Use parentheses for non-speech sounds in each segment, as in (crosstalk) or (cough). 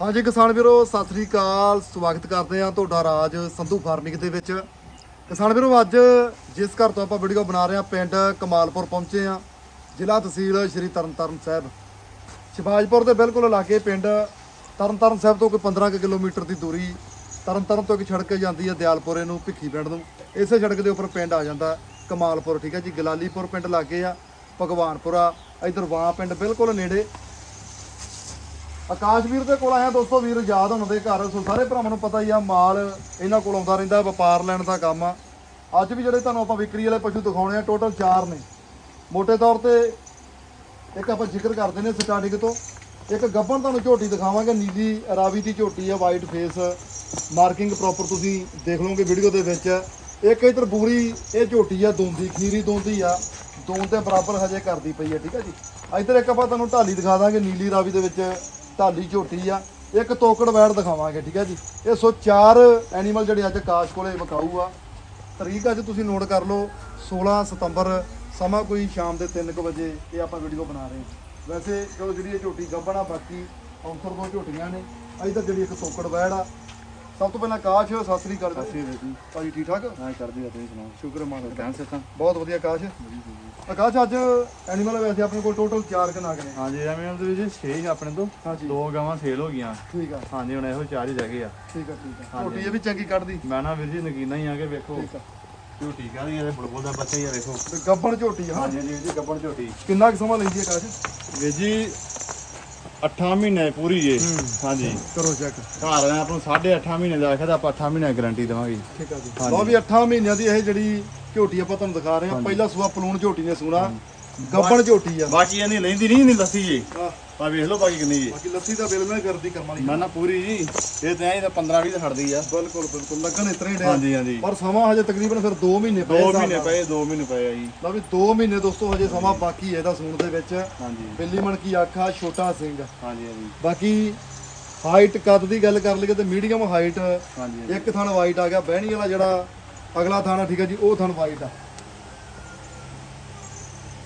ਹਾਂਜੀ ਕਿਸਾਨ ਵੀਰੋ, ਸਤਿ ਸ੍ਰੀ ਅਕਾਲ। ਸਵਾਗਤ ਕਰਦੇ ਹਾਂ ਤੁਹਾਡਾ ਰਾਜ ਸੰਧੂ ਫਾਰਮਿੰਗ ਦੇ ਵਿੱਚ। ਕਿਸਾਨ ਵੀਰੋ, ਅੱਜ ਜਿਸ ਘਰ ਤੋਂ ਆਪਾਂ ਵੀਡੀਓ ਬਣਾ ਰਹੇ ਹਾਂ, ਪਿੰਡ ਕਮਾਲਪੁਰ ਪਹੁੰਚੇ ਹਾਂ, ਜ਼ਿਲ੍ਹਾ ਤਹਿਸੀਲ ਸ਼੍ਰੀ ਤਰਨਤਾਰਨ ਸਾਹਿਬ। ਸ਼ਿਵਾਜਪੁਰ ਦੇ ਬਿਲਕੁਲ ਲਾਗੇ ਪਿੰਡ ਤਰਨਤਾਰਨ ਸਾਹਿਬ ਤੋਂ ਕੋਈ 15 ਕੁ ਕਿਲੋਮੀਟਰ ਦੀ ਦੂਰੀ, ਤਰਨਤਾਰਨ ਤੋਂ ਇੱਕ ਸੜਕ ਜਾਂਦੀ ਹੈ ਦਿਆਲਪੁਰੇ ਨੂੰ, ਭਿੱਖੀ ਪਿੰਡ ਨੂੰ। ਇਸੇ ਸੜਕ ਦੇ ਉੱਪਰ ਪਿੰਡ ਆ ਜਾਂਦਾ ਕਮਾਲਪੁਰ, ਠੀਕ ਹੈ ਜੀ, ਗਲਾਲੀਪੁਰ ਪਿੰਡ ਲਾਗੇ ਆ, ਭਗਵਾਨਪੁਰਾ, ਇਧਰ ਵਾਂ ਪਿੰਡ ਬਿਲਕੁਲ ਨੇੜੇ। ਆਕਾਸ਼ ਵੀਰ ਦੇ ਕੋਲ ਆਇਆ ਦੋਸਤੋ ਵੀਰ ਆਜ਼ਾਦ ਹੋਣ ਦੇ ਘਰ। ਸੋ ਸਾਰੇ ਭਰਾਵਾਂ ਨੂੰ ਪਤਾ ਹੀ ਆ, ਮਾਲ ਇਹਨਾਂ ਕੋਲ ਆਉਂਦਾ ਰਹਿੰਦਾ ਵਪਾਰ ਲੈਣ ਦਾ ਕੰਮ ਆ। ਅੱਜ ਵੀ ਜਿਹੜੇ ਤੁਹਾਨੂੰ ਆਪਾਂ ਵਿਕਰੀ ਵਾਲੇ ਪਸ਼ੂ ਦਿਖਾਉਣੇ ਆ ਟੋਟਲ 4 ਨੇ। ਮੋٹے ਤੌਰ ਤੇ ਇੱਕ ਆਪਾਂ ਜ਼ਿਕਰ ਕਰਦੇ ਨੇ ਸਟਾਰਟਿੰਗ ਤੋਂ। ਇੱਕ ਗੱਬਣ ਤੁਹਾਨੂੰ ਝੋਟੀ ਦਿਖਾਵਾਂਗੇ, ਨੀਲੀ ਰਾਵੀ ਦੀ ਝੋਟੀ ਆ ਵਾਈਟ ਫੇਸ ਮਾਰਕਿੰਗ ਪ੍ਰੋਪਰ ਤੁਸੀਂ ਦੇਖ ਲਓਗੇ ਵੀਡੀਓ ਦੇ ਵਿੱਚ। ਇੱਕ ਇਧਰ ਬੂਰੀ, ਇਹ ਝੋਟੀ ਆ, ਦੋਂਦੀ, ਖੀਰੀ ਦੋਂਦੀ ਆ। ਦੋਨ 'ਤੇ ਬਰਾਬਰ ਹਜੇ ਕਰਦੀ ਪਈ ਆ, ਠੀਕ ਆ ਜੀ। ਇਧਰ ਇੱਕ ਆਪਾਂ ਤੁਹਾਨੂੰ ਢਾਲੀ ਦਿਖਾ ਦਾਂਗੇ, ਨੀਲੀ ਰਾਵੀ ਦੇ ਵਿੱਚ। ਢਾਲੀ ਝੋਟੀ ਆ, ਇੱਕ ਤੋਕੜ ਵੈੜ ਦਿਖਾਵਾਂਗੇ, ਠੀਕ ਹੈ ਜੀ। ਇਹ ਸੋ ਚਾਰ ਐਨੀਮਲ ਜਿਹੜੇ ਅੱਜ ਕਾਸ਼ ਕੋਲੇ ਵਿਕਾਊ ਆ। ਤਰੀਕ ਅੱਜ ਤੁਸੀਂ ਨੋਟ ਕਰ ਲਓ 16 ਸਤੰਬਰ, ਸਮਾਂ ਕੋਈ ਸ਼ਾਮ ਦੇ 3:00 ਵਜੇ ਇਹ ਆਪਾਂ ਵੀਡੀਓ ਬਣਾ ਰਹੇ ਹਾਂ। ਵੈਸੇ ਚਲੋ ਜਿਹੜੀ ਇਹ ਝੋਟੀ ਗੱਬਣਾ ਬਾਕੀ ਔਂਸਰ ਦੋ ਝੋਟੀਆਂ ਨੇ, ਅਜੇ ਤੱਕ ਜਿਹੜੀ ਇੱਕ ਤੋਕੜ ਵੈੜ ਆ ਸਭ ਤੋਂ ਪਹਿਲਾਂ ਆਕਾਸ਼ ਸਤਿ ਸ੍ਰੀ ਅਕਾਲ ਜੀ। ਭਾਜੀ ਠੀਕ ਠਾਕ? ਹਾਂ ਕਰਦੀ ਆ ਤੁਸੀਂ ਸੁਣਾਓ? ਸ਼ੁਕਰ ਮਾਨ ਕਹਿਣ ਸੇ ਤਾਂ ਬਹੁਤ ਵਧੀਆ ਆਕਾਸ਼। ਆਕਾਸ਼ ਅੱਜ ਐਨੀਮਲ ਵੈਸੇ ਆਪਣੇ ਕੋਲ ਟੋਟਲ 4 ਕਨਾਗ ਨੇ। ਹਾਂਜੀ ਐਵੇਂ ਦੇ ਵਿੱਚ 6 ਆਪਣੇ ਤੋਂ। ਦੋ ਗਾਵਾਂ ਸੇਲ ਹੋ ਗਈਆਂ। ਠੀਕ ਆ। ਹਾਂਜੀ ਹੁਣ ਇਹੋ ਚਾਰ ਹੀ ਰਹਿ ਗਏ ਆ। ਠੀਕ ਆ ਠੀਕ ਆ। ਝੋਟੀ ਇਹ ਵੀ ਚੰਗੀ ਕੱਢਦੀ। ਮੈਂ ਨਾ ਵੀਰ ਜੀ ਨਗੀਨਾ ਹੀ ਆ ਕੇ ਵੇਖੋ। ਠੀਕ ਆ। ਝੋਟੀ ਕਾਹਦੀ ਇਹਦੇ ਬੁਲਬੁਲ ਦਾ ਬੱਚਾ ਹੀ ਆ ਵੇਖੋ। ਗੱਬਣ ਝੋਟੀ ਆ ਹਾਂ। ਹਾਂਜੀ ਜੀ ਗੱਬਣ ਝੋਟੀ। ਕਿੰਨਾ ਕੁ ਸਮਾਂ ਲੈਂਦੀ ਹੈ ਆਕਾਸ਼? ਵੀਰ ਜੀ 8 ਮਹੀਨੇ ਪੂਰੀ ਜੇ। ਹਾਂਜੀ। ਕਰੋ ਚੈੱਕ ਘਰ ਆ ਆਪ ਨੂੰ 8.5 ਮਹੀਨੇ ਦਾ ਆਖਿਆ ਤਾਂ ਆਪਾਂ 8 ਮਹੀਨੇ ਗਾਰੰਟੀ ਦੇਵਾਂਗੇ ਠੀਕ ਆ ਜੀ। ਲਓ ਵੀ 8 ਮਹੀਨਿਆਂ ਦੀ ਇਹ ਜਿਹੜੀ ਝੋਟੀ ਆਪਾਂ ਤੁਹਾਨੂੰ ਦਿਖਾ ਰਹੇ ਹਾਂ ਪਹਿਲਾ ਸੂਆ ਪਲੂਣ ਝੋਟੀ ਨੇ ਸੂਣਾ ਗੱਬਣ ਝੋਟੀ ਆ। ਬਾਕੀ ਇਹਨੇ ਲੈਂਦੀ ਨਹੀਂ ਨਹੀਂ ਲੱਸੀ ਜੀ। ਆ ਵੇਖ ਲਓ ਬਾਕੀ ਕਿੰਨੀ ਜੀ। ਬਾਕੀ ਲੱਸੀ ਦਾ ਬਿੱਲ ਨਾ ਕਰਦੀ ਕਰਮ ਵਾਲੀ। ਮੈਂ ਨਾ ਪੂਰੀ ਜੀ ਇਹ ਤਾਂ ਐਂ ਤਾਂ 15 20 ਖੜਦੀ ਆ। ਬਿਲਕੁਲ ਬਿਲਕੁਲ। ਲੱਗਣ ਇਤਰੇ ਹੀ ਡਿਆ। ਹਾਂਜੀ ਹਾਂਜੀ। ਪਰ ਸਮਾਂ ਹਜੇ ਤਕਰੀਬਨ ਫਿਰ 2 ਮਹੀਨੇ ਪਏ 2 ਹਿਸਾਬ ਮਹੀਨੇ ਨਾਲ। ਪਏ 2 ਮਹੀਨੇ ਪਏ ਆ ਜੀ। ਲਓ ਵੀ 2 ਮਹੀਨੇ ਦੋਸਤੋ ਹਜੇ ਸਮਾਂ ਬਾਕੀ ਹੈ ਇਹਦਾ ਸੂਣ ਦੇ ਵਿੱਚ। ਹਾਂਜੀ। ਬਿੱਲੀ ਮਣ ਕੀ ਆਖਾ ਛੋਟਾ ਸਿੰਘ। ਹਾਂਜੀ ਹਾਂਜੀ। ਬਾਕੀ ਹਾਈਟ ਕੱਦ ਦੀ ਗੱਲ ਕਰ ਲਈਏ ਤੇ ਮੀਡੀਅਮ ਹਾਈਟ ਹਾਂਜੀ ਇੱਕ ਥਣ ਵਾਈਟ ਆ ਗਿਆ ਬਹਿਣੀ ਵਾਲਾ ਜਿਹੜਾ ਅਗਲਾ ਥਣ ਠੀਕ ਹੈ ਜੀ ਉਹ ਥਣ ਵਾਈਟ ਆ।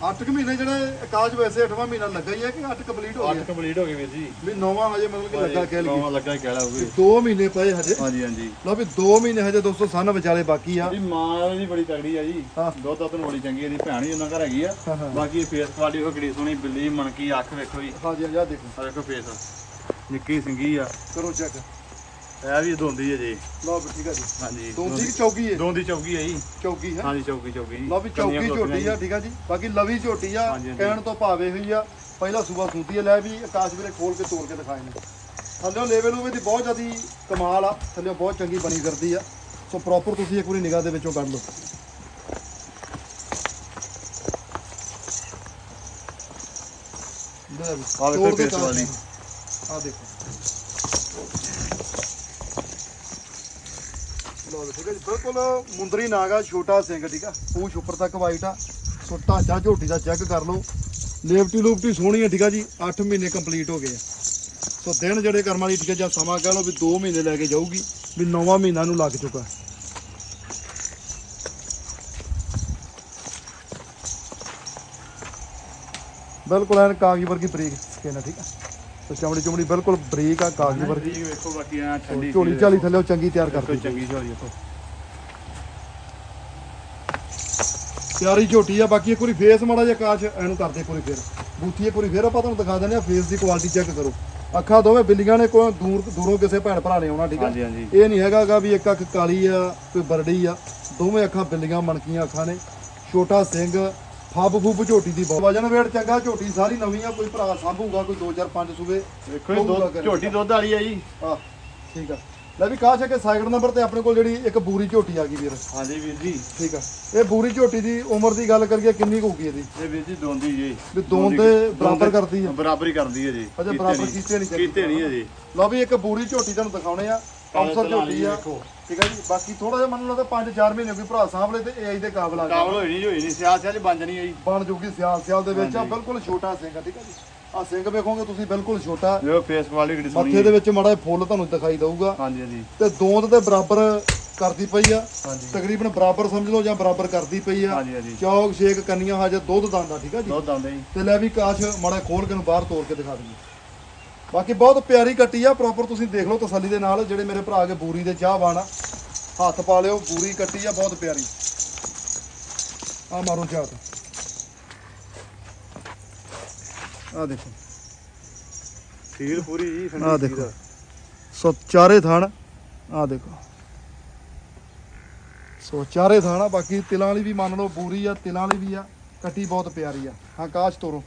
8 ਮਹੀਨੇ ਜਿਹੜੇ ਆਕਾਸ਼ ਵੈਸੇ 8ਵਾਂ ਮਹੀਨਾ ਲੱਗਾ ਹੀ ਹੈ ਕਿ 8 ਕੰਪਲੀਟ ਹੋ ਅੱਠ ਗਿਆ ਕੰਪਲੀਟ ਹੋ ਗਏ ਵੀਰ ਜੀ। ਵੀ 9ਵਾਂ ਹਜੇ ਮਤਲਬ ਕਿ ਲੱਗਾ ਕਹਿ ਲਈਏ। ਨੌਵਾਂ ਲੱਗਾ ਹੀ ਕਹਿ ਲਾ ਹੋਵੇ 2 ਮਹੀਨੇ ਪਏ ਹਜੇ। ਹਾਂਜੀ ਹਾਂਜੀ। ਲਓ ਵੀ 2 ਮਹੀਨੇ ਹਜੇ ਦੋਸਤੋ ਸਨ ਵਿਚਾਲੇ ਬਾਕੀ ਆ। ਜੀ ਮਾਂ ਇਹਦੀ ਬੜੀ ਤਗੜੀ ਆ ਜੀ। ਹਾਂ। ਦੁੱਧ ਤਾਂ ਬੜੀ ਚੰਗੀ ਇਹਦੀ ਭੈਣ ਹੀ ਉਹਨਾਂ ਘਰ ਹੈਗੀ ਆ। ਹਾਂ, ਹਾਂ। ਬਾਕੀ ਫੇਸ ਕੁਆਲਿਟੀ ਉਹ ਕਿਹੜੀ ਸੋਹਣੀ ਬਿੱਲੀ ਮਣਕੀ ਅੱਖ ਵੇਖੋ ਜੀ। ਹਾਂਜੀ ਆ ਦੇਖੋ। ਆ ਵੇਖੋ ਫੇਸ ਨਿੱਕੀ ਸਿੰਗੀ ਆ। ਕਰੋ ਚੈੱਕ ਇਹ ਵੀ ਦੋਂਦੀ ਹੈ ਜੀ। ਲਓ ਵੀ ਠੀਕ ਆ ਜੀ। ਹਾਂਜੀ। ਦੋਂਦੀ ਚੌਕੀ ਹੈ। ਦੋਂਦੀ ਚੌਕੀ ਹੈ ਜੀ। ਚੌਕੀ ਹੈ? ਹਾਂਜੀ ਚੌਕੀ ਚੌਕੀ। ਲਓ ਵੀ ਚੌਕੀ ਝੋਟੀ ਆ ਠੀਕ ਆ ਜੀ। ਬਾਕੀ ਲਵੀ ਝੋਟੀ ਆ। ਕਹਿਣ ਤੋਂ ਭਾਵੇਂ ਹੋਈ ਆ। ਪਹਿਲਾ ਸੂਬਾ ਸੂਤੀ ਆ ਲੈ ਵੀ ਆਕਾਸ਼ ਵੀਰੇ ਖੋਲ ਕੇ ਤੋੜ ਕੇ ਦਿਖਾਏ ਨੇ। ਥੱਲੇ ਲੈਵਲ ਨੂੰ ਦੀ ਬਹੁਤ ਜ਼ਿਆਦੀ ਕਮਾਲ ਆ। ਥੱਲੇ ਬਹੁਤ ਚੰਗੀ ਬਣੀ ਕਰਦੀ ਆ। ਸੋ ਪ੍ਰੋਪਰ ਤੁਸੀਂ ਇੱਕ ਵਾਰੀ ਨਿਗਾਹ ਦੇ ਵਿੱਚੋਂ ਕੱਢ ਲਓ। ਵੇਖੋ ਫੇਸ ਵਾਲੀ। ਆ ਦੇਖੋ। ਲੋ ਠੀਕ ਹੈ ਜੀ। ਬਿਲਕੁਲ ਮੁੰਦਰੀ ਨਾਗਾ ਛੋਟਾ ਸਿੰਘ ਠੀਕ ਆ। ਪੂਛ ਉੱਪਰ ਤੱਕ ਵਾਈਟ ਆ। ਸੋ ਢਾਂਚਾ ਝੋਟੀ ਦਾ ਚੈੱਕ ਕਰ ਲਓ। ਲੇਵਟੀ ਲੂਪਟੀ ਸੋਹਣੀ ਆ ਠੀਕ ਆ ਜੀ। 8 ਮਹੀਨੇ ਕੰਪਲੀਟ ਹੋ ਗਏ ਆ। ਸੋ ਦਿਨ ਜਿਹੜੇ ਕਰਮ ਵਾਲੀ ਠੀਕ ਹੈ ਜਾਂ ਸਮਾਂ ਕਹ ਲਓ ਵੀ 2 ਮਹੀਨੇ ਲੈ ਕੇ ਜਾਊਗੀ, ਵੀ 9ਵਾਂ ਮਹੀਨਾ ਨੂੰ ਲੱਗ ਚੁੱਕਾ। ਬਿਲਕੁਲ ਐਨ ਕਾਗਜ਼ ਵਰਗੀ ਬਰੀਕ ਸਕਿਨ ਆ ਠੀਕ ਆ। ਸੋ ਚਮੜੀ ਚਮੜੀ ਬਿਲਕੁਲ ਬਰੀਕ ਆ ਕਾਗਜ਼ ਵਰਗੀ। ਵੇਖੋ ਬਾਕੀ ਆ ਠੰਡੀ ਝੋਲੀ ਝਾਲੀ ਥੱਲੇ ਚੰਗੀ ਤਿਆਰ ਕੋਈ ਕਰਦੀ ਚੰਗੀ ਝੋਲੀ ਵੇਖੋ ਤਿਆਰੀ ਝੋਟੀ ਆ ਬਾਕੀ ਇੱਕ ਵਾਰੀ ਫੇਸ ਮਾੜਾ ਜਿਹਾ ਕਾਸ਼ ਇਹਨੂੰ ਕਰਦੇ ਇੱਕ ਵਾਰੀ ਫੇਰ। ਬੂਥੀ ਇੱਕ ਵਾਰੀ ਫੇਰ ਆਪਾਂ ਤੁਹਾਨੂੰ ਦਿਖਾ ਦਿੰਦੇ ਆ ਫੇਸ ਦੀ ਕੁਆਲਿਟੀ ਚੈੱਕ ਕਰੋ। ਅੱਖਾਂ ਦੋਵੇਂ ਬਿੱਲੀਆਂ ਨੇ ਕੋਈ ਦੂਰ ਦੂਰੋਂ ਕਿਸੇ ਭੈਣ ਭਰਾ ਨੇ ਆਉਣਾ ਠੀਕ ਆ? ਹਾਂਜੀ ਹਾਂਜੀ। ਇਹ ਨਹੀਂ ਹੈਗਾਗਾ ਵੀ ਇੱਕ ਅੱਖ ਕਾਲੀ ਆ ਕੋਈ ਬਰੜੀ ਆ। ਦੋਵੇਂ ਅੱਖਾਂ ਬਿੱਲੀਆਂ ਮਣਕੀਆਂ ਅੱਖਾਂ ਨੇ। ਛੋਟਾ ਸਿੰਘ ਫੱਬ ਫੁੱਬ ਝੋਟੀ ਦੀ ਬਹੁਤ। ਵਜਨ ਵੇਟ ਚੰਗਾ ਝੋਟੀ ਸਾਰੀ ਨਵੀਂ ਆ ਕੋਈ ਭਰਾ ਸਾਂਭੂਗਾ ਕੋਈ 2 4 5 ਸੂਬੇ ਵੇਖੋ ਜੀ ਦੁੱਧ ਝੋਟੀ ਦੁੱਧ ਵਾਲੀ ਆ ਜੀ। ਆ ਠੀਕ ਆ। ਲੈ ਵੀ ਕਾਸ਼ ਹੈ ਕਿ ਸਾਈਕਲ ਨੰਬਰ ਤੇ ਆਪਣੇ ਕੋਲ ਜਿਹੜੀ ਇੱਕ ਬੂਰੀ ਝੋਟੀ ਆ ਗਈ ਵੀਰ। ਹਾਂਜੀ ਵੀਰ ਜੀ। ਠੀਕ ਆ। ਇਹ ਬੂਰੀ ਝੋਟੀ ਦੀ ਉਮਰ ਦੀ ਗੱਲ ਕਰੀਏ ਕਿੰਨੀ ਕੁ ਹੋਊਗੀ ਇਹਦੀ? ਇਹ ਵੀਰ ਜੀ ਦੋਂਦੀ ਜੀ। ਵੀ ਦੋਨ ਦੇ ਬਰਾਬਰ ਕਰਦੀ ਆ। ਬਰਾਬਰ ਹੀ ਕਰਦੀ ਹੈ ਜੀ। ਅਜੇ ਬਰਾਬਰ ਕੀਤੇ ਨਹੀਂ ਕੀਤੇ ਨਹੀਂ ਹੈ ਜੀ ਲਓ ਵੀ ਇੱਕ ਬੂਰੀ ਝੋਟੀ ਤੁਹਾਨੂੰ ਦਿਖਾਉਣੇ ਆ। ਅਫਸਰ ਝੋਟੀ ਆ। ਠੀਕ ਆ ਜੀ। ਬਾਕੀ ਥੋੜਾ ਜਿਹਾ ਮੰਨ ਲਓ ਤਾਂ 5-4 ਮਹੀਨੇ ਕੋਈ ਭਰਾ ਸਾਂਭਲੇ ਤੇ ਏਜ ਦੇ ਕਾਬਲ ਆ ਕਾਬਲ ਹੋਈ ਨਹੀਂ ਹੋਈ ਨਹੀਂ ਸਿਆਲ ਸਿਆਲ ਬਣ ਜਾਣੀ ਜੀ। ਬਣ ਜੂਗੀ ਸਿਆਲ ਸਿਆਲ ਦੇ ਵਿੱਚ ਆ। ਬਿਲਕੁਲ ਛੋਟਾ ਸਿੰਘ ਆ ਠੀਕ ਆ ਜੀ। ਆ ਸਿੰਘ ਵੇਖੋਗੇ ਤੁਸੀਂ ਬਿਲਕੁਲ ਛੋਟਾ। ਜੋ ਫੇਸ ਕੁਆਲਿਟੀ ਕਿਹੜੀ ਸੋਹਣੀ ਮੱਥੇ ਦੇ ਵਿੱਚ ਮਾੜਾ ਫੁੱਲ ਤੁਹਾਨੂੰ ਦਿਖਾਈ ਦਊਗਾ। ਹਾਂਜੀ ਹਾਂਜੀ। ਤੇ ਦੋਂਦ ਦੇ ਬਰਾਬਰ ਕਰਦੀ ਪਈ ਆ। ਤਕਰੀਬਨ ਬਰਾਬਰ ਸਮਝ ਲਓ ਜਾਂ ਬਰਾਬਰ ਕਰਦੀ ਪਈ ਆ। ਚੌਕ ਛੇਕ ਕੰਨੀਆਂ ਹਜੇ ਦੁੱਧ ਦੰਦਾ ਠੀਕ ਆ ਜੀ। ਦੁੱਧ ਆਉਂਦਾ ਜੀ। ਤੇ ਲੈ ਵੀ ਕਾਸ਼ ਮਾੜਾ ਖੋਲ ਕੇ ਨੂੰ ਬਾਹਰ ਤੋੜ ਕੇ ਦਿਖਾ ਦਈਏ। ਬਾਕੀ ਬਹੁਤ ਪਿਆਰੀ ਕੱਟੀ ਆ ਪ੍ਰੋਪਰ ਤੁਸੀਂ ਦੇਖ ਲਓ ਤਸੱਲੀ ਦੇ ਨਾਲ ਜਿਹੜੇ ਮੇਰੇ ਭਰਾ ਕੇ ਬੂਰੀ ਦੇ ਚਾਹ ਬਾਣਾ ਹੱਥ ਪਾ ਲਿਓ ਬੂਰੀ ਕੱਟੀ ਆ ਬਹੁਤ ਪਿਆਰੀ। ਆ ਮਾਰੋ ਚਾਹ ਆ ਦੇਖੋ। ਸੀਲ ਪੂਰੀ ਜੀ ਆ। ਦੇਖੋ। ਸੋ ਚਾਰੇ ਥਣ ਆ ਦੇਖੋ। ਸੋ ਚਾਰੇ ਥਣ ਆ ਬਾਕੀ ਤਿਲਾਂ ਵਾਲੀ ਵੀ ਮੰਨ ਲਓ ਬੂਰੀ ਆ ਤਿਲਾਂ ਵਾਲੀ ਵੀ ਆ ਕੱਟੀ ਬਹੁਤ ਪਿਆਰੀ ਆ। ਹਾਂ ਕਾਸ਼ ਤੋਰੋ।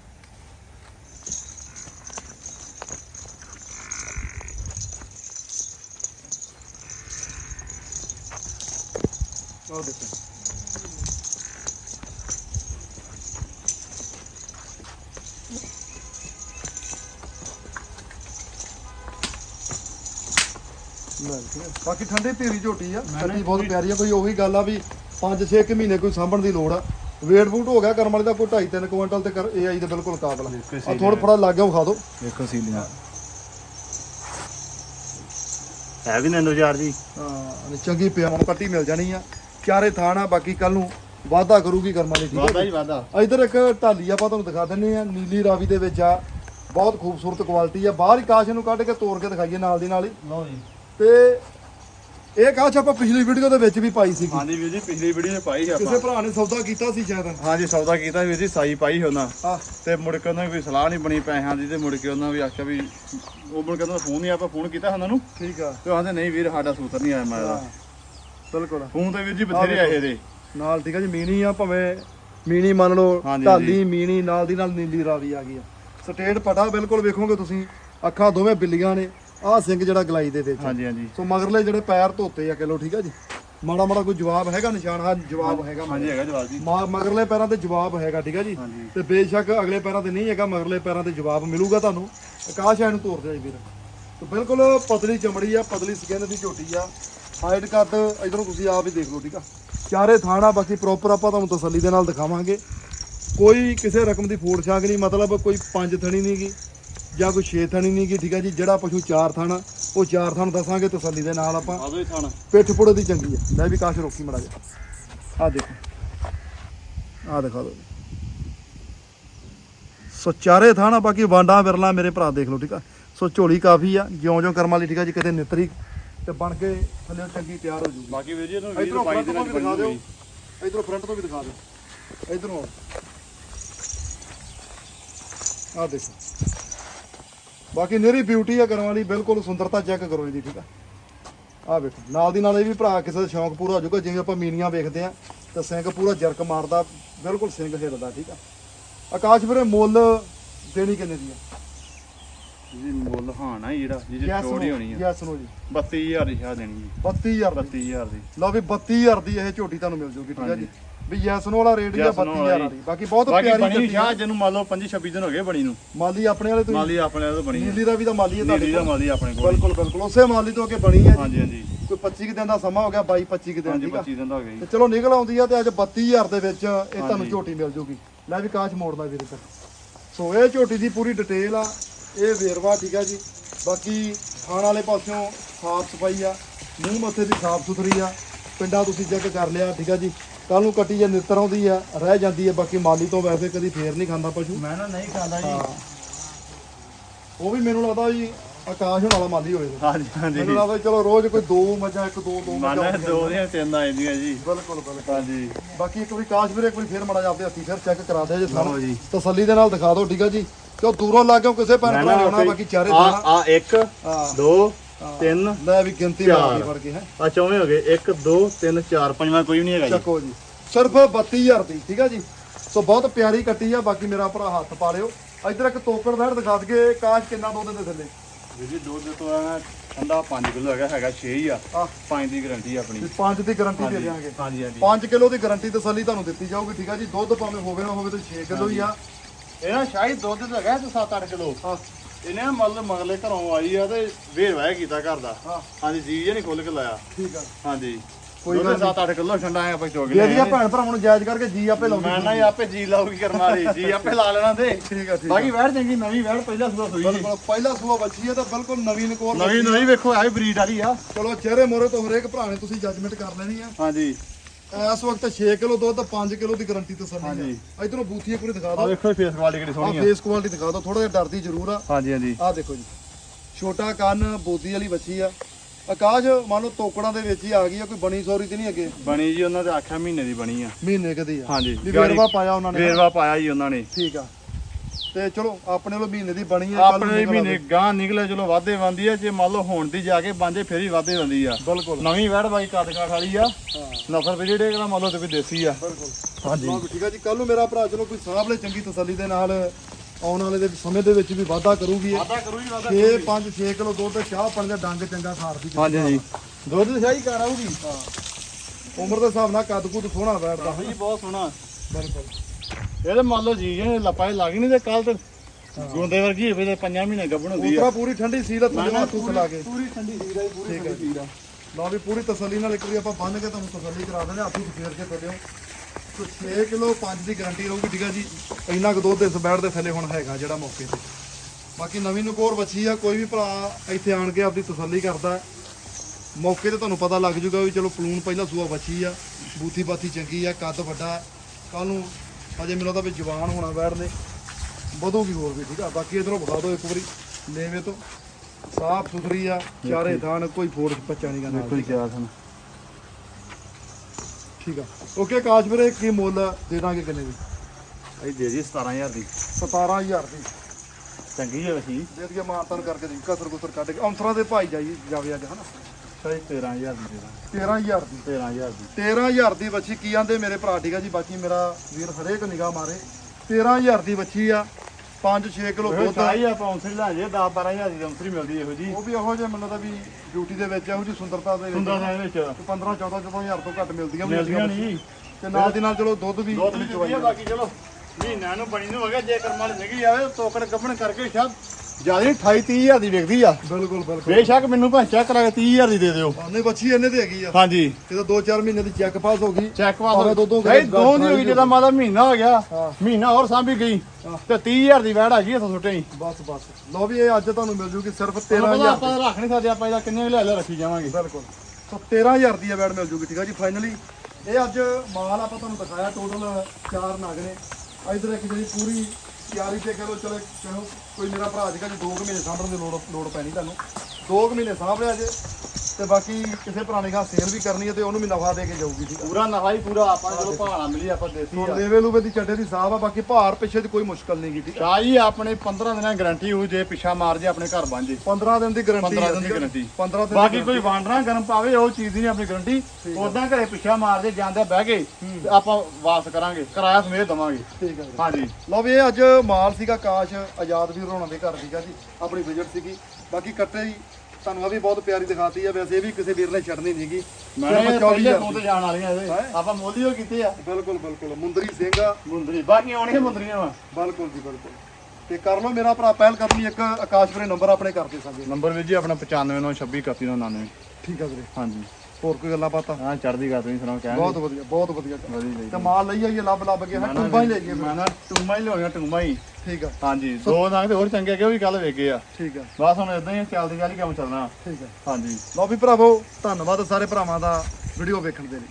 ਆ ਦੇਖੋ। ਲੈ ਠੀਕ ਹੈ। ਬਾਕੀ ਠੰਡੀ ਧੀਰੀ ਝੋਟੀ ਆ ਕੱਟੀ ਬਹੁਤ ਪਿਆਰੀ ਆ ਕੋਈ ਉਹੀ ਗੱਲ ਆ ਵੀ 5-6 ਕੁ ਮਹੀਨੇ ਕੋਈ ਸਾਂਭਣ ਦੀ ਲੋੜ ਆ। ਵੇਟ ਬੂਟ ਹੋ ਗਿਆ ਕਰਮ ਵਾਲੇ ਦਾ ਕੋਈ 2.5-3 ਕੁਇੰਟਲ ਤੇ ਕਰ AI ਦੇ ਬਿਲਕੁਲ ਕਾਬਲ ਆ। ਦੇਖੋ ਆ ਥੋੜਾ ਥੋੜਾ ਲੱਗ ਗਿਆ ਵਿਖਾ ਦਿਓ। ਦੇਖੋ ਸੀਲੀਆਂ। ਹੈ ਵੀ ਨੰਦੋ ਯਾਰ ਜੀ। ਹਾਂ ਚੰਗੀ ਪਿਆ ਹੁਣ ਕੱਟੀ ਮਿਲ ਜਾਣੀ ਆ। ਚਾਰੇ ਥਾਣਾ ਬਾਕੀ ਕੱਲ ਨੂੰ ਵਾਧਾ ਕਰੂਗੀ ਕਰਮ ਵਾਲੀ ਠੀਕ ਵਾਦਾ ਹੈ ਜੀ ਵਾਦਾ ਇਧਰ ਇੱਕ ਢਾਲੀ ਆਪਾਂ ਤੁਹਾਨੂੰ ਦਿਖਾ ਦਿੰਨੇ ਆ ਨੀਲੀ ਰਾਵੀ ਦੇ ਵਿੱਚ ਆ। ਬਹੁਤ ਖੂਬਸੂਰਤ ਕੁਆਲਿਟੀ ਆ। ਬਾਹਰ ਹੀ ਕਾਸ਼ ਨੂੰ ਕੱਢ ਕੇ ਤੋੜ ਕੇ ਦਿਖਾਈਏ ਨਾਲ ਦੀ ਨਾਲ ਹੀ। ਲਓ ਜੀ। ਤੇ ਇਹ ਕਾਸ਼ ਆਪਾਂ ਪਿਛਲੀ ਵੀਡੀਓ ਦੇ ਵਿੱਚ ਵੀ ਪਾਈ ਸੀ ਹਾਂਜੀ ਵੀਰ ਜੀ ਪਿਛਲੀ ਵੀਡੀਓ 'ਚ ਪਾਈ ਸੀ ਕਿਸੇ ਆਪਾਂ। ਭਰਾ ਨੇ ਸੌਦਾ ਕੀਤਾ ਸੀ ਸ਼ਾਇਦ? ਹਾਂਜੀ ਸੌਦਾ ਕੀਤਾ ਵੀਰ ਜੀ ਸਾਈ ਪਾਈ ਉਹਨਾਂ। ਆ ਤੇ ਮੁੜ ਕੇ ਉਹਨਾਂ ਦੀ ਕੋਈ ਸਲਾਹ ਨਹੀਂ ਬਣੀ ਪੈਸਿਆਂ ਦੀ ਤੇ ਮੁੜ ਕੇ ਉਹਨਾਂ ਵੀ ਆਖਿਆ ਵੀ ਉਹ ਮੁੜ ਕੇ ਉਹਨਾਂ ਦਾ ਫੋਨ ਹੀ ਆਪਾਂ ਫੋਨ ਕੀਤਾ ਉਹਨਾਂ ਨੂੰ। ਠੀਕ ਆ। ਤੇ ਉਹ ਆਂਦੇ ਨਹੀਂ ਵੀਰ ਸਾਡਾ ਸੂਤਰ ਨਹੀਂ ਆਇਆ ਮੈਂ ਹਾਂ, ਬਿਲਕੁਲ। ਫੋਨ ਤੇ ਵੀਰ ਜੀ ਬਥੇਰੇ ਆਏ ਇਹਦੇ ਨਾਲ ਠੀਕ ਆ ਜੀ ਮੀਣੀ ਆ ਭਾਵੇਂ ਮੀਣੀ ਮੰਨ ਲਓ ਢਾਲੀ ਮੀਣੀ ਨਾਲ ਦੀ ਨਾਲ ਨੀਲੀ ਰਾਵੀ ਆ ਗਈ ਆ। ਸਟੇਟ ਪਟਾ ਬਿਲਕੁਲ ਵੇਖੋਗੇ ਤੁਸੀਂ ਅੱਖਾਂ ਦੋਵੇਂ ਬਿੱਲੀਆਂ ਨੇ ਆਹ ਸਿੰਘ ਜਿਹੜਾ ਗਲਾਈ ਦੇ ਵਿੱਚ। ਹਾਂਜੀ ਹਾਂਜੀ। ਸੋ ਮਗਰਲੇ ਜਿਹੜੇ ਪੈਰ ਧੋਤੇ ਆ ਕਿਲੋ ਠੀਕ ਆ ਜੀ। ਮਾੜਾ ਮਾੜਾ ਕੋਈ ਜਵਾਬ ਹੈਗਾ ਨਿਸ਼ਾਨ ਹਾਂ ਜਵਾਬ ਹੈਗਾ। ਹਾਂਜੀ ਹੈਗਾ ਜਵਾਬ ਜੀ। ਮਗਰਲੇ ਪੈਰਾਂ ਤੇ ਜਵਾਬ ਹੈਗਾ ਠੀਕ ਆ ਜੀ। ਤੇ ਬੇਸ਼ੱਕ ਅਗਲੇ ਪੈਰਾਂ ਤੇ ਨਹੀਂ ਹੈਗਾ ਮਗਰਲੇ ਪੈਰਾਂ ਤੇ ਜਵਾਬ ਮਿਲੂਗਾ ਤੁਹਾਨੂੰ। ਆਕਾਸ਼ ਐਨ ਤੋਰ ਦਿਆ ਜੀ ਵੀਰ। ਤੇ ਬਿਲਕੁਲ ਪਤਲੀ ਚਮੜੀ ਆ ਪਤਲੀ ਸਕਿਨ ਦੀ ਝੋਟੀ ਆ। ਹਾਈਟ ਕੱਦ ਇਧਰੋਂ ਤੁਸੀਂ ਆਪ ਹੀ ਦੇਖ ਲਓ ਠੀਕ ਆ? ਚਾਰੇ ਥਾਣਾ ਬਾਕੀ ਪ੍ਰੋਪਰ ਆਪਾਂ ਤੁਹਾਨੂੰ ਤਸੱਲੀ ਦੇ ਨਾਲ ਦਿਖਾਵਾਂਗੇ। ਕੋਈ ਕਿਸੇ ਰਕਮ ਦੀ ਫੋੜ ਛਾਂਗ ਨਹੀਂ ਮਤਲਬ ਕੋਈ ਪੰਜ ਥਣੀ ਨਹੀਂਗੀ ਜਾਂ ਕੋਈ ਛੇ ਥਣੀ ਨਹੀਂਗੀ ਠੀਕ ਆ ਜੀ? ਜਿਹੜਾ ਪਸ਼ੂ ਚਾਰ ਥਾਣਾ ਉਹ ਚਾਰ ਥਣ ਦੱਸਾਂਗੇ ਤਸੱਲੀ ਦੇ ਨਾਲ ਆਪਾਂ। ਆਦੋ ਹੀ ਥਾਣਾ। ਪਿੱਠ ਪੁੜੇ ਦੀ ਚੰਗੀ ਆ। ਲੈ ਵੀ ਕਾਸ਼ ਰੋਕੀ ਮੜਾ ਜਾ ਆ ਦੇਖੋ। ਆ ਦਿਖਾ ਦੋ ਸੋ ਚਾਰੇ ਥਾਣਾ ਬਾਕੀ ਵਾਂਡਾ ਵਿਰਲਾ ਮੇਰੇ ਭਰਾ ਦੇਖ ਲਓ ਠੀਕ ਆ? ਸੋ ਝੋਲੀ ਕਾਫੀ ਆ ਜਿਉਂ ਜਿਉਂ ਕਰਮ ਵਾਲੀ ਠੀਕ ਆ ਜੀ? ਕਿਤੇ ਨਿਤਰੀ ਤੇ ਬਣ ਕੇ ਥੱਲੇ ਚੰਗੀ ਤਿਆਰ ਹੋ ਜੂਗੀ ਬਾਕੀ ਵੀਰ ਜੀ ਇਹਨੂੰ ਵੀਰ ਇਧਰੋਂ ਪਾਈ ਫਰੰਟ ਦੇ ਤੋਂ ਨਾਲ ਵੀ ਦਿਖਾ ਦਿਓ। ਇਧਰੋਂ ਫਰੰਟ ਤੋਂ ਵੀ ਦਿਖਾ ਦਿਓ। ਇਧਰੋਂ। ਆ ਦੇਖੋ। ਬਾਕੀ ਨਿਹਰੀ ਬਿਊਟੀ ਆ ਕਰਨ ਵਾਲੀ ਬਿਲਕੁਲ ਸੁੰਦਰਤਾ ਚੈੱਕ ਕਰੋ ਇਹਦੀ ਠੀਕ ਆ? ਆ ਵੇਖੋ। ਨਾਲ ਦੀ ਨਾਲ ਇਹ ਵੀ ਭਰਾ ਕਿਸੇ ਦਾ ਸ਼ੌਂਕ ਪੂਰਾ ਹੋ ਜਾਊਗਾ। ਜਿਵੇਂ ਆਪਾਂ ਮੀਨੀਆਂ ਵੇਖਦੇ ਆ ਤਾਂ ਸਿੰਘ ਪੂਰਾ ਜਰਕ ਮਾਰਦਾ ਬਿਲਕੁਲ ਸਿੰਘ ਹਿੱਲਦਾ ਠੀਕ ਆ? ਆਕਾਸ਼ ਵੀਰੇ ਮੁੱਲ ਦੇਣੀ ਕਿੰਨੇ ਦੀ ਆ? ਜੀ ਮੁੱਲ ਹਾਣਾ ਜਿਹੜਾ ਜਿਹਦੀ ਥੋੜੀ ਹੋਣੀ ਆ। ਯੈਸ ਨੋ ਜੀ। 32000 ਦੀ ਸ਼ਾਹ ਦੇਣੀ ਜੀ 32000 ਦੀ। 32000 ਦੀ। ਲਓ ਵੀ 32000 ਦੀ ਇਹ ਝੋਟੀ ਤੁਹਾਨੂੰ ਮਿਲ ਜੂਗੀ ਠੀਕ ਆ ਜੀ। ਵੀ ਯੈਸ ਨੋ ਵਾਲਾ ਰੇਟ ਹੀ ਆ Yes no 32000 ਵਾਲਾ। ਦੀ ਬਾਕੀ ਬਹੁਤ ਬਾਕੀ ਪਿਆਰੀ ਬਣੀ ਝੋਟੀ ਆ। ਸ਼ਾਹ ਜਿਹਨੂੰ ਮੰਨ ਲਓ 25 26 ਦਿਨ ਹੋ ਗਏ ਬਣੀ ਨੂੰ। ਮਾਲੀ ਆਪਣੇ ਵਾਲੇ ਤੋਂ ਮਾਲੀ ਆਪਣੇ ਤੋਂ ਬਣੀ ਨੀਲੀ ਦਾ ਵੀ ਤਾਂ ਮਾਲੀ ਹੈ ਤੁਹਾਡੇ ਨੀਲੀ ਦਾ ਕੋਲ। ਮਾਲੀ ਆਪਣੇ ਕੋਲ। ਬਿਲਕੁਲ ਬਿਲਕੁਲ। ਉਸੇ ਮਾਲੀ ਤੋਂ ਅੱਗੇ ਬਣੀ ਹੈ ਜੀ। ਹਾਂਜੀ ਹਾਂਜੀ। ਕੋਈ 25 ਕੁ ਦਿਨ ਦਾ ਸਮਾਂ ਹੋ ਗਿਆ 22 25 ਕੁ ਦਿਨ ਹਾਂਜੀ ਠੀਕ ਆ। 25 ਦਿਨ ਦਾ ਹੋ ਗਿਆ ਜੀ। ਤੇ ਚਲੋ ਨਿਕਲ ਆਉਂਦੀ ਆ ਤੇ ਅੱਜ 32000 ਦੇ ਵਿੱਚ ਇਹ ਤੁਹਾਨੂੰ। ਝੋਟੀ ਮਿਲ ਜੂਗੀ। ਲੈ ਵੀ ਕਾਸ਼ ਮੋੜਦਾ ਵੀਰੇ ਤੇ। ਸੋ ਇਹ ਝੋਟੀ ਦੀ ਪੂਰੀ ਡਿਟੇਲ ਆ। ਇਹ ਵੇਰਵਾ ਠੀਕ ਆ ਜੀ। ਬਾਕੀ ਖਾਣ ਵਾਲੇ ਪਾਸਿਓਂ ਸਾਫ਼ ਸਫ਼ਾਈ ਆ ਮੂੰਹ ਮੱਥੇ ਦੀ ਸਾਫ਼ ਸੁਥਰੀ ਆ ਪਿੰਡਾ ਤੁਸੀਂ ਚੈੱਕ ਕਰ ਲਿਆ ਠੀਕ ਆ ਜੀ। ਕੱਲ ਨੂੰ ਕੱਟੀ ਜੇ ਨਿੱਤਰ ਆਉਂਦੀ ਆ ਰਹਿ ਜਾਂਦੀ ਆ ਬਾਕੀ ਮਾਲੀ ਤੋਂ ਵੈਸੇ ਕਦੀ ਫੇਰ ਨਹੀਂ ਖਾਂਦਾ ਪਸ਼ੂ। ਮੈਂ ਨਾ ਨਹੀਂ ਖਾਂਦਾ ਹਾਂ। ਉਹ ਵੀ ਮੈਨੂੰ ਲੱਗਦਾ ਜੀ ਆਕਾਸ਼ ਹੋਣ ਵਾਲਾ ਮਾਲੀ ਹੋਏ। ਹਾਂਜੀ ਹਾਂਜੀ। ਮੈਨੂੰ ਲੱਗਦਾ ਚਲੋ ਰੋਜ਼ ਕੋਈ ਦੋ ਮੱਝਾਂ ਇੱਕ ਦੋ ਦੋ ਮੱਝਾਂ ਦੋ ਦੀਆਂ ਤਿੰਨ ਆ ਜਾਂਦੀਆਂ ਜੀ। ਬਿਲਕੁਲ ਬਿਲਕੁਲ। ਹਾਂਜੀ। ਬਾਕੀ ਇੱਕ ਵਾਰੀ ਕਾਸ਼ ਵੀਰੇ ਇੱਕ ਵਾਰੀ ਫੇਰ ਮੜਾ ਜਾਂਦੇ ਹੱਥੀ ਫਿਰ ਚੈੱਕ ਕਰਾ ਦਿਆ ਜੇ ਸਾਨੂੰ ਜੀ। ਤਸੱਲੀ ਦੇ ਨਾਲ ਦਿਖਾ ਦਿਓ ਠੀਕ ਆ ਜੀ। ਕਿਉਂ ਦੂਰੋਂ ਲੱਗ ਗਿਆ ਕਿਸੇ ਭੈਣ ਭਰਾ ਨੇ ਆਉਣਾ ਬਾਕੀ ਚਾਰੇ ਆ ਦਾਣਾ। ਆ 1 ਹਾਂ। 2 3 ਲੈ ਵੀ ਗਿਣਤੀ ਚਾਰ। ਮਾਰ ਕੇ ਫੜ ਕੇ ਹੈ। ਆ ਚੌਵੇਂ ਹੋ ਗਏ। 1 2 3 4 ਪੰਜਵਾਂ ਕੋਈ ਵੀ ਨਹੀਂ ਹੈਗਾ ਜੀ। ਚੱਕੋ ਜੀ। ਸਿਰਫ 32000 ਦੀ ਠੀਕ ਆ ਜੀ? ਸੋ ਬਹੁਤ ਪਿਆਰੀ ਕੱਟੀ ਆ ਬਾਕੀ ਮੇਰਾ ਭਰਾ ਹੱਥ ਪਾ ਲਿਓ। ਇੱਧਰ ਇੱਕ ਤੋਕੜ ਵਹਿੜ ਦਿਖਾ ਦਈਏ ਕਾਸ਼ ਕਿੰਨਾ ਦੁੱਧ ਦੇ ਥੱਲੇ। ਵੀਰ ਜੀ ਦੁੱਧ ਤੋਂ ਆ ਠੰਡਾ 5 ਕਿਲੋ ਹੈਗਾ ਹੈਗਾ 6 ਹੀ ਆ। ਆ 5 ਦੀ ਗਾਰੰਟੀ ਆਪਣੀ। ਵੀ 5 ਦੀ ਗਾਰੰਟੀ ਦੇ ਦਿਆਂਗੇ। ਹਾਂਜੀ ਹਾਂਜੀ। 5 ਕਿਲੋ ਦੀ ਗਾਰੰਟੀ ਤਸੱਲੀ ਤੁਹਾਨੂੰ ਦਿੱਤੀ ਜਾਊਗੀ ਠੀਕ ਆ ਜੀ? ਦੁੱਧ ਭਾਵੇਂ ਹੋਵੇ ਨਾ ਹੋਵੇ ਤੇ 6 ਕਿਲੋ ਹੀ ਆ। ਇਹ ਨਾ ਸ਼ਾਇਦ ਦੁੱਧ ਤਾਂ ਹੈਗਾ ਤੇ 7-8 ਕਿਲੋ। ਹਾਂ। ਇਹਨੇ ਨਾ ਮਤਲਬ ਮਗਲੇ ਘਰੋਂ ਆਈ ਆ ਤੇ ਵੇਰ ਵਾਹ ਕੀਤਾ ਘਰ ਦਾ। ਹਾਂ। ਹਾਂਜੀ ਜੀ ਜੇ ਨਹੀਂ ਖੁੱਲ ਕੇ ਲਾਇਆ। ਠੀਕ ਆ। ਹਾਂਜੀ। ਕੋਈ ਕੋਈ ਗੱਲ 7-8 ਕਿਲੋ ਠੰਡਾ ਆ ਆਪਾਂ ਚੋਗ ਦੇ ਦਿਆ ਭੈਣ ਭਰਾਵਾਂ ਨੂੰ ਜਾਇਜ਼ ਕਰਕੇ ਜੀ ਆਪੇ ਲਾਉਂਦੇ ਮੈਂ ਨਾ। ਹੀ ਆਪੇ ਜੀ ਲਾਉਗੀ ਵਾਲੀ। ਜੀ (laughs) ਆਪੇ ਲਾ ਲੈਣਾ ਤੇ। ਠੀਕ ਆ ਠੀਕ ਆ। ਬਾਕੀ ਵੈੜ ਚੰਗੀ ਨਵੀਂ ਵੈੜ ਪਹਿਲਾਂ ਸੁਆ ਸੋਈ ਬਿਲਕੁਲ ਪਹਿਲਾ ਸੂਆ ਬੱਚੀ ਹੈ ਤਾਂ ਬਿਲਕੁਲ ਨਵੀਂ ਨਕੋਰ ਨਵੀਂ ਨਵੀਂ ਵੇਖੋ ਆ ਵੀ ਬਰੀਡ ਵਾਲੀ ਆ। ਚਲੋ ਚਿਹਰੇ ਮੋਰੇ ਤੋਂ ਹਰੇਕ ਭਰਾ ਨੇ ਤੁਸੀਂ ਜੱਜਮੈਂਟ ਕਰ ਲੈਣੀ ਆ। ਹਾਂਜੀ। ਇਸ ਵਕਤ 6 ਕਿਲੋ ਦੁੱਧ 5 ਕਿਲੋ ਦੀ ਗਾਰੰਟੀ ਤਸੱਲੀ ਹਾਂਜੀ। ਹੈ ਇਧਰੋਂ ਬੂਥੀ ਇੱਕ ਵਾਰੀ ਦਿਖਾ ਆ ਦਿਓ ਵੇਖੋ ਫੇਸ ਕੁਆਲਿਟੀ ਕਿਹੜੀ ਆ ਸੋਹਣੀ ਆ। ਫੇਸ ਕੁਆਲਿਟੀ ਦਿਖਾ ਦਿਓ ਥੋੜਾ ਜਿਹਾ ਡਰਦੀ ਜ਼ਰੂਰ ਆ। ਹਾਂਜੀ ਹਾਂਜੀ। ਆ ਦੇਖੋ ਜੀ ਛੋਟਾ ਕੰਨ ਬੋਦੀ ਵਾਲੀ ਬੱਚੀ ਆ। ਆਕਾਸ਼ ਮੰਨ ਲਓ ਤੋਕੜਾਂ ਦੇ ਵਿੱਚ ਹੀ ਆ ਗਈ ਆ ਕੋਈ ਬਣੀ ਸੌਰੀ ਤੇ ਨਹੀਂ ਅੱਗੇ? ਬਣੀ ਜੀ ਉਹਨਾਂ ਦੇ ਆਖਿਆ ਮਹੀਨੇ ਦੀ ਬਣੀ ਆ। ਮਹੀਨੇ ਕਦੀ ਆ। ਹਾਂਜੀ ਵੀ ਵੇਰਵਾ ਪਾਇਆ ਉਹਨਾਂ ਨੇ। ਵੇਰਵਾ ਪਾਇਆ ਜੀ ਉਹਨਾਂ ਨੇ। ਠੀਕ ਆ। ਤੇ ਚਲੋ ਆਪਣੇ ਵੱਲੋਂ ਮਹੀਨੇ ਦੀ ਬਣੀ ਨੂੰ ਆਪਣੇ ਮਹੀਨੇ ਗਾਂ ਨਿਕਲੇ ਚਲੋ ਵਾਧੇ ਬੰਦੀ ਆ ਜੇ ਮੰਨ ਲਓ ਹੁਣ ਦੀ ਜਾ ਕੇ ਬਾਂਝੇ ਫੇਰ ਹੀ ਵਾਧੇ ਬੰਦੀ ਆ। ਬਿਲਕੁਲ। ਨਵੀਂ ਵੈੜ ਬਾਈ ਕੱਦ ਕਾਠ ਵਾਲੀ ਆ। ਹਾਂ। ਨਸਲ ਵੀ ਜਿਹੜੇ ਕਹਿੰਦਾ ਮੰਨ ਲਓ ਤੇ ਵੀ ਦੇਸੀ ਆ। ਬਿਲਕੁਲ। ਹਾਂਜੀ। ਠੀਕ ਆ ਜੀ ਕੱਲ ਨੂੰ ਮੇਰਾ ਭਰਾ ਚਲੋ ਕੋਈ ਸਾਹਬ ਲੈ ਚੰਗੀ ਤਸੱਲੀ ਦੇ ਨਾਲ ਆਉਣ ਵਾਲੇ ਦੇ ਸਮੇਂ ਦੇ ਵਿੱਚ ਵੀ ਵਾਧਾ ਕਰੂਗੀ ਵਾਧਾ ਕਰੂ ਜੀ ਵਾਧਾ 6 5 6 ਕਿਲੋ ਦੁੱਧ ਤੇ ਚਾਹ ਪਾਣੀ ਦਾ ਡੰਗ ਚੰਗਾ ਖਾਰਦੀ ਹਾਂਜੀ ਜੀ ਦੁੱਧ ਸ਼ਾਹੀ ਕਰ ਆਊਗੀ। ਹਾਂ। ਉਮਰ ਦੇ ਹਿਸਾਬ ਨਾਲ ਕੱਦ ਕੁੱਦ ਸੋਹਣਾ ਬੈਠਦਾ ਜੀ ਬਹੁਤ ਸੋਹਣਾ। ਬਿਲਕੁਲ। ਇਹਦੇ ਮੰਨ ਲਓ ਜੀ ਜਿਹਨੇ ਲਪਾਏ ਲੱਗ ਨਹੀਂ ਤੇ ਕੱਲ ਤੇ। ਗੋਂਦੇ ਵਰਗੀ ਹੋਵੇ ਤੇ ਪੰਜਾਂ ਮਹੀਨੇ ਗੱਭਣ ਹੁੰਦੀ ਆ। ਉਤਰਾ ਪੂਰੀ ਠੰਡੀ ਸੀ ਦਾ ਹੱਥ ਉੱਤੇ ਲਾ ਕੇ। ਪੂਰੀ ਠੰਡੀ ਸੀ ਦਾ ਪੂਰੀ ਠੀਕ ਹੈ ਜੀ। ਲਓ ਵੀ ਪੂਰੀ ਤਸੱਲੀ ਨਾਲ ਇੱਕ ਵਾਰੀ ਆਪਾਂ ਬੰਨ ਕੇ ਤੁਹਾਨੂੰ ਤਸੱਲੀ ਕਰਾ ਦਿੰਦੇ ਉੱਤੇ ਫੇਰ ਕੇ ਚੱਲਿਓ ਸੋ 6 ਕਿਲੋ 5 ਦੀ ਗਾਰੰਟੀ ਰਹੂਗੀ ਠੀਕ ਆ ਜੀ। ਇੰਨਾ ਕੁ ਦੁੱਧ ਇਸ ਬੈੜ ਦੇ ਥੱਲੇ ਹੁਣ ਹੈਗਾ ਜਿਹੜਾ ਮੌਕੇ ਤੇ। ਬਾਕੀ ਨਵੀਂ ਨੂੰ ਕੋਰ ਬੱਚੀ ਆ ਕੋਈ ਵੀ ਭਰਾ ਇੱਥੇ ਆਣ ਕੇ ਆਪਦੀ ਤਸੱਲੀ ਕਰਦਾ। ਮੌਕੇ ਤੇ ਤੁਹਾਨੂੰ ਪਤਾ ਲੱਗ ਜੂਗਾ ਵੀ ਚਲੋ ਪਲੂਨ ਪਹਿਲਾਂ ਸੂਆ ਬੱਚੀ ਆ ਬੂਥੀ ਬਾਥੀ ਚੰਗੀ ਆ ਕੱਦ ਵੱਡਾ। ਕੱਲ ਨੂੰ ਅਜੇ ਮੈਨੂੰ ਤਾਂ ਵੀ ਜਵਾਨ ਹੋਣਾ ਬੈੜ ਨੇ ਵਧੂਗੀ ਹੋਰ ਵੀ ਠੀਕ ਆ? ਬਾਕੀ ਇਧਰੋਂ ਵਿਖਾ ਦਿਓ ਇੱਕ ਵਾਰੀ ਲੇਵੇ ਤੋਂ। ਸਾਫ਼ ਸੁਥਰੀ ਆ ਚਾਰੇ ਥਾਨ ਕੋਈ ਫੋਰਸ ਬੱਚਾ ਨਹੀਂ ਕਰਨਾ ਕੋਈ ਕਿਆ ਸਨ ਠੀਕ ਆ। ਓਕੇ ਆਕਾਸ਼ ਵੀਰੇ ਕੀ ਮੁੱਲ ਦੇ ਦਾਂਗੇ ਕਿੰਨੇ ਦੀ? ਇਹ ਦੇ ਜੀ 17000 ਦੀ। 17000 ਦੀ। ਚੰਗੀ ਹੈ ਵਸੀ ਦੇ ਦਈਏ ਮਾਨਤਨ ਕਰਕੇ ਦੀ ਕਸਰ ਕੁਸਰ ਕੱਢ ਕੇ। ਔਂਸਰਾਂ ਦੇ ਭਾਈ ਜਾਈ ਜਾਵੇ ਅੱਜ ਹਨਾ? ਸ਼ਾਇਦ 13000 ਦੀ ਦੇ ਦਾਂ 13000 ਦੀ? 13000 ਦੀ। 13000 ਦੀ ਬੱਚੀ ਕੀ ਆਂਦੇ ਮੇਰੇ ਭਰਾ ਠੀਕ ਆ ਜੀ ਬਾਕੀ ਮੇਰਾ ਵੀਰ ਹਰੇਕ ਨਿਗਾਹ ਮਾਰੇ। 13000 ਦੀ ਬੱਚੀ ਆ 5-6 ਕਿਲੋ ਦੁੱਧ ਚਾਹੀ ਆਪਾਂ ਔਂਸਰੀ ਲੈ ਜੇ 10 12000 ਦੀ ਔਂਸਰੀ ਮਿਲਦੀ ਇਹੋ ਜੀ ਉਹ ਵੀ ਇਹੋ ਜਿਹਾ ਮੈਨੂੰ ਤਾਂ ਵੀ ਡਿਊਟੀ ਦੇ ਵਿੱਚ ਇਹੋ ਜੀ ਸੁੰਦਰਤਾ ਦੇ ਵਿੱਚ। ਸੁੰਦਰ ਸਾਹਿਬ ਵਿੱਚ। 15 14 14000 ਤੋਂ ਘੱਟ ਮਿਲਦੀਆਂ ਮਿਲਦੀਆਂ। ਨਹੀਂ। ਤੇ ਨਾਲ ਦੀ ਨਾਲ ਚਲੋ ਦੁੱਧ ਵੀ ਦੁੱਧ ਵੀ ਚੁਆਈ ਬਾਕੀ ਚਲੋ ਮਹੀਨਿਆਂ ਨੂੰ ਬਣੀ ਨੂੰ ਹੋ ਗਿਆ ਜੇ ਕਰਮਾਂ ਵਾਲੀ ਨਿਕਲੀ ਆਵੇ ਤੋਕੜ ਗੱਭਣ ਕਰਕੇ ਸ਼ਾਇਦ ਜ਼ਿਆਦਾ 28 30000 ਦੀ ਵਿਕਦੀ ਆ। ਬਿਲਕੁਲ ਬਿਲਕੁਲ। ਬੇਸ਼ੱਕ ਮੈਨੂੰ ਭਾਂ ਚੈੱਕ ਕਰਾ ਕੇ 30000 ਦੀ ਦੇ ਦਿਓ। ਨਹੀਂ ਬੱਚੀ ਇਹਨੇ ਤੇ ਹੈਗੀ ਆ। ਹਾਂਜੀ। ਜਦੋਂ 2-4 ਮਹੀਨੇ ਦੀ ਚੈੱਕ ਪਾਸ ਹੋ ਗਈ। ਚੈੱਕ ਭਾਵੇਂ ਵਾਲਾ ਦੋ ਦੋ ਨਹੀਂ ਦੋ ਦੀ ਹੋਈ ਜਿਹਦਾ ਮਾਦਾ ਮਹੀਨਾ ਹੋ ਗਿਆ ਹਾਂ। ਮਹੀਨਾ ਹੋਰ ਸਾਂਭੀ ਗਈ ਹਾਂ। ਤੇ 30000 ਦੀ ਵੈੜ ਹੈਗੀ ਇਥੋਂ ਸੁੱਟੇ ਹੀ। ਬਸ ਬਸ। ਲਓ ਵੀ ਇਹ ਅੱਜ ਤੁਹਾਨੂੰ ਮਿਲ ਜੂਗੀ ਸਿਰਫ ਤੇਰਾ 13000 ਆਪਾਂ ਰੱਖ ਨਹੀਂ ਸਕਦੇ ਆਪਾਂ ਇਹਦਾ ਕਿੰਨੇ ਲੈ ਲੈ ਰੱਖੀ ਜਾਵਾਂਗੇ। ਬਿਲਕੁਲ। ਸੋ 13000 ਦੀ ਇਹ ਬੈਡ ਮਿਲ ਜੂਗੀ ਠੀਕ ਆ ਜੀ? ਫਾਈਨਲੀ ਇਹ ਅੱਜ ਮਾਲ ਆਪਾਂ ਤੁਹਾਨੂੰ ਦਿਖਾਇਆ ਟੋਟਲ ਚਾਰ ਨਗ ਨੇ। ਇਧਰ ਇੱਕ ਜਿਹੜੀ ਪੂਰੀ ਤਿਆਰੀ ਤੇ ਕਰੋ ਚਲੇ, ਚਲੋ, ਕੋਈ ਮੇਰਾ ਭਰਾ ਜੀਗਾ ਜੀ 2 ਮਹੀਨੇ ਸਾਂਭਣ ਦੀ ਲੋੜ ਲੋੜ ਪੈਣੀ ਤੁਹਾਨੂੰ। 2 ਮਹੀਨੇ ਸਾਂਭ ਲਿਆ ਜੇ। ਤੇ ਬਾਕੀ ਕਿਸੇ ਪੁਰਾਣੇ ਘਾ ਸੇਲ ਵੀ ਕਰਨੀ ਹੈ ਤੇ ਉਹਨੂੰ ਵੀ ਨਫਾ ਦੇ ਕੇ ਜਾਊਗੀ ਠੀਕ ਪੂਰਾ ਨਫਾ ਹੀ ਪੂਰਾ ਆਪਾਂ ਜਦੋਂ ਭਾਣਾ ਮਿਲੀ ਆਪਾਂ ਦੇਸੀ ਸੋ ਆ ਲੇਵੇ ਲੂਵੇ ਦੀ ਚੱਡੇ ਦੀ ਸਾਹ ਆ ਬਾਕੀ ਭਾਰ ਪਿੱਛੇ ਦੀ ਕੋਈ ਮੁਸ਼ਕਲ ਨਹੀਂ ਗੀ ਠੀਕ ਆ? ਸ਼ਾਹੀ ਆਪਣੇ 15 ਦਿਨਾਂ ਗਾਰੰਟੀ ਹੋ ਜੇ ਪਿੱਛਾ ਮਾਰ ਜੇ ਆਪਣੇ ਘਰ ਬਣ ਜੇ। 15 ਦਿਨ ਦੀ ਗਾਰੰਟੀ 15 ਦਿਨ ਦੀ ਗਾਰੰਟੀ 15 ਦਿਨ ਬਾਕੀ ਕੋਈ ਵਾਂਡਰਾ ਗਰਮ ਪਾਵੇ ਉਹ ਚੀਜ਼ ਦੀ ਨਹੀਂ ਆਪਣੀ ਗਾਰੰਟੀ ਉਦਾਂ ਘਰੇ ਪਿੱਛਾ ਮਾਰ ਜੇ ਜਾਂਦੇ ਬਹਿ ਗਏ ਤੇ ਆਪਾਂ ਵਾਪਸ ਕਰਾਂਗੇ ਕਿਰਾਇਆ ਸਮੇਤ ਦਵਾਂਗੇ। ਠੀਕ ਆ ਜੀ। ਹਾਂਜੀ। ਲਓ ਵੀ ਇਹ ਅੱਜ ਮਾਲ ਸੀਗਾ ਕਾਸ਼ ਆਜ਼ਾਦ ਵੀਰ ਹੋਣਾ ਦੇ ਘਰ ਸੀਗਾ ਜੀ ਆਪਣੀ ਵਿਜ਼ਿਟ ਸੀਗੀ। ਬਾਕੀ ਕੱਟੇ ਹੀ ਤੁਹਾਨੂੰ ਆ ਵੀ ਬਹੁਤ ਪਿਆਰੀ ਦਿਖਾਤੀ ਆ ਵੈਸੇ ਇਹ ਵੀ ਕਿਸੇ ਵੀਰ ਨੇ ਛੱਡਣੀ ਨਹੀਂਗੀ ਮੈਂ ਪਹਿਲੇ 24,000 ਤੋਂ ਤੇ ਜਾਣ ਵਾਲੀਆਂ ਇਹਦੇ? ਆਪਾਂ ਮੋਲੀਓ ਕੀਤੇ ਆ। ਬਿਲਕੁਲ ਬਿਲਕੁਲ। ਮੁੰਦਰੀ ਸਿੰਘ ਆ। ਮੁੰਦਰੀ। ਬਾਕੀ ਆਉਣੀਆਂ ਮੁੰਦਰੀਆਂ ਵਾ। ਬਿਲਕੁਲ ਜੀ ਬਿਲਕੁਲ। ਤੇ ਕਰ ਲਓ ਮੇਰਾ ਭਰਾ ਪਹਿਲ ਕਰਨੀ ਇੱਕ ਆਕਾਸ਼ ਵੀਰੇ ਨੰਬਰ ਆਪਣੇ ਕਰ ਦੇ ਸਕਦੇ ਨੰਬਰ ਵੀ ਜੀ ਆਪਣਾ 95963199 ਠੀਕ ਆ ਵੀਰੇ। ਹਾਂਜੀ। ਹੋਰ ਕੋਈ ਗੱਲਾਂ ਬਾਤਾਂ? ਹਾਂ ਚੜ੍ਹਦੀ ਗੱਲ ਤੁਸੀਂ ਸੁਣਾਓ ਬਹੁਤ ਵਧੀਆ ਬਹੁਤ ਵਧੀਆ। ਤੇ ਮਾਲ ਲਈ ਆਈਏ ਲੱਭ ਲੱਭ ਕੇ ਹਾਂ ਟੁੰਬਾਂ ਹੀ ਲੈ ਗਏ ਮੈਂ ਨਾ ਟੂਮਾ ਹੀ ਲਿਆਉਣੀਆਂ ਟੂਮਾ ਹੀ। ਠੀਕ ਆ। ਹਾਂਜੀ ਦੋ ਨੰਗ ਤੇ ਹੋਰ ਚੰਗੇ ਕਿ ਉਹ ਵੀ ਕੱਲ ਵੇਗੇ ਆ। ਠੀਕ ਆ। ਬਸ ਹੁਣ ਇਦਾਂ ਹੀ ਚੱਲਦੀ ਚੱਲਦੀ ਕੰਮ ਚੱਲਣਾ। ਠੀਕ ਆ। ਹਾਂਜੀ। ਲਓ ਵੀ ਭਰਾਵੋ ਧੰਨਵਾਦ ਸਾਰੇ ਭਰਾਵਾਂ ਦਾ ਵੀਡੀਓ ਵੇਖਣ ਦੇ ਲਈ।